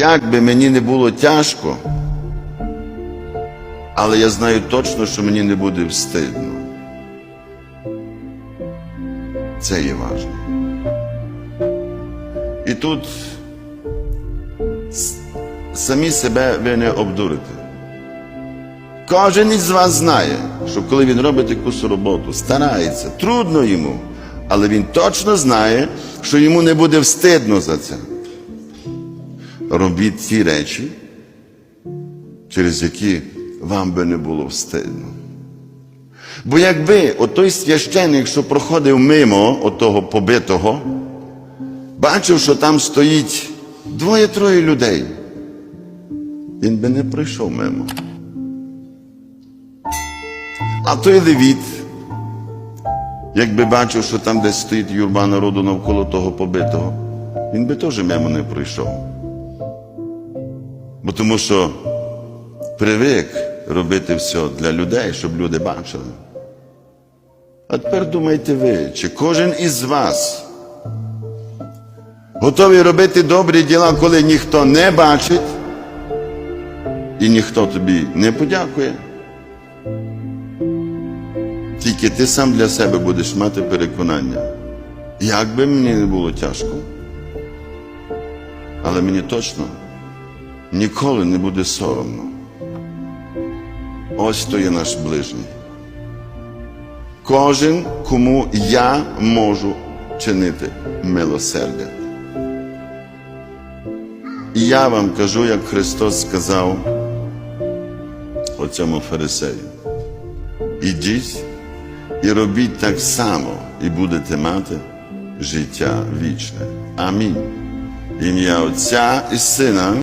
Як би мені не було тяжко, але я знаю точно, що мені не буде встидно. Це є важливо. І тут самі себе ви не обдурите. Кожен із вас знає, що коли він робить якусь роботу, старається, трудно йому, але він точно знає, що йому не буде встидно за це. Робіть ті речі, через які вам би не було встидно. Бо якби отой священик, що проходив мимо отого побитого, бачив, що там стоїть двоє-троє людей, він би не пройшов мимо. А той левіт, якби бачив, що там десь стоїть юрба народу навколо того побитого, він би теж мимо не пройшов. Бо тому що привик робити все для людей, щоб люди бачили. А тепер думайте ви, чи кожен із вас готовий робити добрі діла, коли ніхто не бачить і ніхто тобі не подякує? Тільки ти сам для себе будеш мати переконання. Як би мені не було тяжко, але мені точно ніколи не буде соромно. Ось то є наш ближній. Кожен, кому я можу чинити милосердя. І я вам кажу, як Христос сказав оцьому фарисею. Ідіть і робіть так само, і будете мати життя вічне. Амінь. Ім'я Отця і Сина.